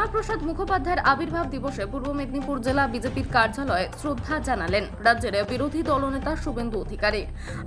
শ্যামাপ্রসাদ মুখোপাধ্যায়ের আবির্ভাব দিবসে পূর্ব মেদিনীপুর জেলা বিজেপির কার্যালয়ে শ্রদ্ধা জানালেন রাজ্যের বিরোধী দলনেতা শুভেন্দু অধিকারী।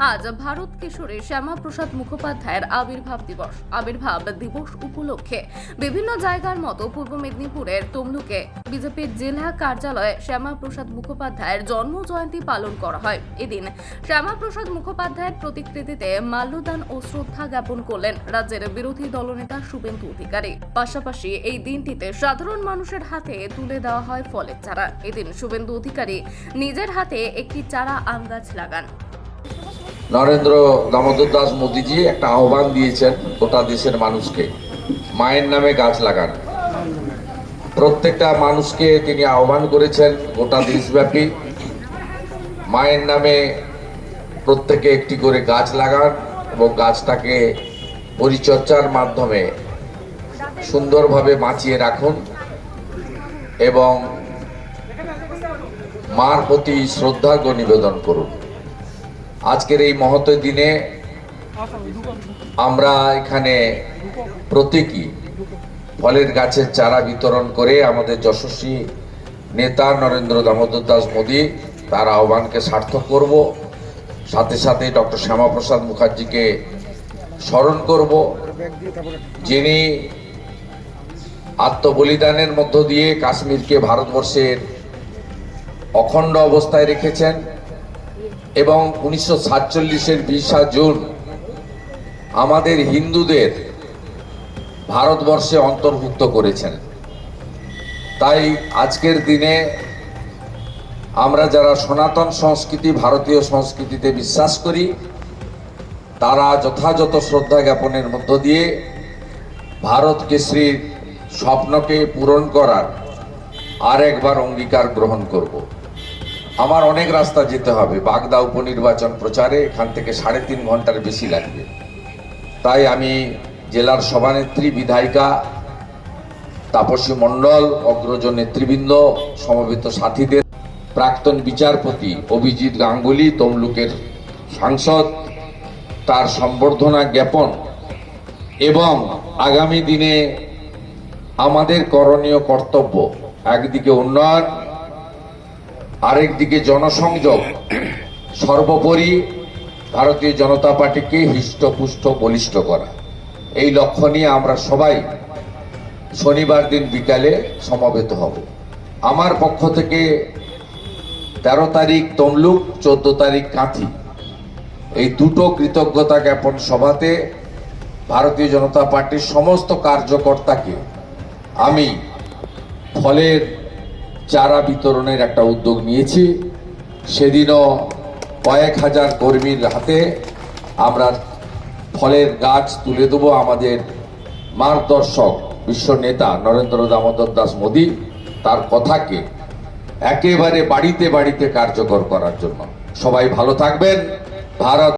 আজ ভারত কিশোরী শ্যামাপ্রসাদ মুখোপাধ্যায়ের আবির্ভাব দিবস আবির্ভাব দিবস উপলক্ষে বিভিন্ন জায়গার মতো পূর্ব মেদিনীপুরের তমলুকে বিজেপির জেলা কার্যালয়ে শ্যামাপ্রসাদ মুখোপাধ্যায়ের জন্ম জয়ন্তী পালন করা হয়। এদিন শ্যামাপ্রসাদ মুখোপাধ্যায়ের প্রতিকৃতিতে মাল্যদান ও শ্রদ্ধা জ্ঞাপন করলেন রাজ্যের বিরোধী দলনেতা শুভেন্দু অধিকারী। পাশাপাশি এই দিনটিতে সাধারণ মানুষের হাতে তুলে দেওয়া হয় ফলের চারা। এদিন শুভেন্দু অধিকারী নিজের হাতে একটি চারা আম গাছ লাগান। নরেন্দ্র দামোদর দাস মোদীজি একটা আহ্বান দিয়েছেন গোটা দেশের মানুষকে। মায়ের নামে গাছ লাগান। প্রত্যেকটা মানুষকে তিনি আহ্বান করেছেন গোটা দেশব্যাপী। মায়ের নামে প্রত্যেকে একটি করে গাছ লাগান এবং গাছটাকে পরিচর্যার মাধ্যমে সুন্দরভাবে বাঁচিয়ে রাখুন এবং মার প্রতি শ্রদ্ধার্ঘ্য নিবেদন করুন। আজকের এই মহৎ দিনে আমরা এখানে প্রতীকী ফলের গাছের চারা বিতরণ করে আমাদের যশস্বী নেতা নরেন্দ্র দামোদর দাস মোদী তার আহ্বানকে সার্থক করব। সাথে সাথে ডক্টর শ্যামাপ্রসাদ মুখার্জিকে স্মরণ করব। যিনি আত্মবলিদানের মধ্য দিয়ে কাশ্মীরকে ভারতবর্ষের অখণ্ড অবস্থায় রেখেছেন এবং উনিশশো সাতচল্লিশের বিশা জুন আমাদের হিন্দুদের ভারতবর্ষে অন্তর্ভুক্ত করেছেন। তাই আজকের দিনে আমরা যারা সনাতন সংস্কৃতি, ভারতীয় সংস্কৃতিতে বিশ্বাস করি, তারা যথাযথ শ্রদ্ধা জ্ঞাপনের মধ্য দিয়ে ভারতকে কেশরীর স্বপ্নকে পূরণ করার আর একবার অঙ্গীকার গ্রহণ করব। আমার অনেক রাস্তা যেতে হবে। বাগদা উপনির্বাচন প্রচারে এখান থেকে সাড়ে তিন ঘণ্টার বেশি লাগবে। তাই আমি জেলার সভানেত্রী বিধায়িকা তাপসী মণ্ডল, অগ্রজ নেতৃবৃন্দ, সমবেত সাথীদের, প্রাক্তন বিচারপতি অভিজিৎ গাঙ্গুলি, তমলুকের সাংসদ, তার সম্বর্ধনা জ্ঞাপন এবং আগামী দিনে আমাদের করণীয় কর্তব্য, একদিকে উন্নয়ন, আরেকদিকে জনসংযোগ। সর্বোপরি ভারতীয় জনতা পার্টিকে হৃষ্টপুষ্ট বলিষ্ঠ করা। এই লক্ষ্য নিয়ে আমরা সবাই শনিবার দিন বিকালে সমবেত হব। আমার পক্ষ থেকে তেরো তারিখ তমলুক, চোদ্দ তারিখ কাঁথি। এই দুটো কৃতজ্ঞতা জ্ঞাপন সভাতে ভারতীয় জনতা পার্টির সমস্ত কার্যকর্তাকে আমি ফলের চারা বিতরণের একটা উদ্যোগ নিয়েছি। সেদিনও কয়েক হাজার কর্মীর হাতে আমরা ফলের গাছ তুলে দেবো আমাদের মার্গদর্শক বিশ্ব নেতা নরেন্দ্র দামোদর দাস মোদী তার কথাকে একেবারে বাড়িতে বাড়িতে কার্যকর করার জন্য। সবাই ভালো থাকবেন। ভারত